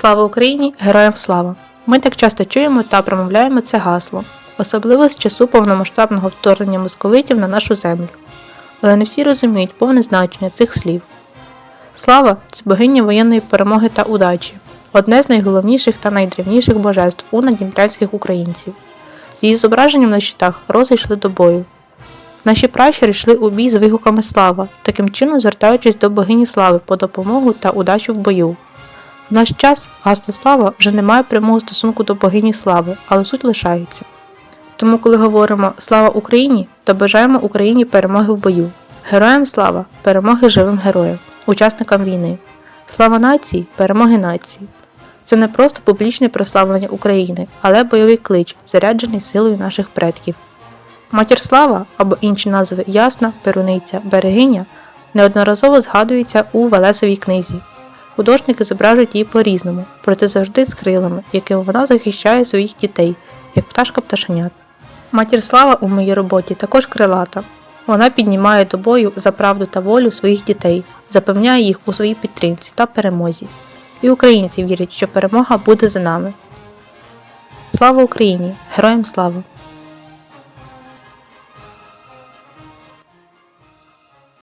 Слава Україні! Героям слава! Ми так часто чуємо та промовляємо це гасло, особливо з часу повномасштабного вторгнення московитів на нашу землю. Але не всі розуміють повне значення цих слів. Слава це богиня воєнної перемоги та удачі, одне з найголовніших та найдревніших божеств у надніпрянських українців. З її зображенням на щитах рози йшли до бою. Наші пращури йшли у бій з вигуками слава, таким чином звертаючись до богині слави по допомогу та удачу в бою. В наш час гасло слава вже не має прямого стосунку до богині слави, але суть лишається. Тому, коли говоримо Слава Україні, то бажаємо Україні перемоги в бою. Героям слава, перемоги живим героям, учасникам війни. Слава нації, перемоги нації. Це не просто публічне прославлення України, але бойовий клич, заряджений силою наших предків. Матір слава або інші назви Ясна, Перуниця, Берегиня неодноразово згадується у Велесовій книзі. Художники зображують її по-різному, проте завжди з крилами, якими вона захищає своїх дітей, як пташка пташенят. Матір слава у моїй роботі також крилата. Вона піднімає до бою за правду та волю своїх дітей, запевняє їх у своїй підтримці та перемозі. І українці вірять, що перемога буде за нами. Слава Україні! Героям слава!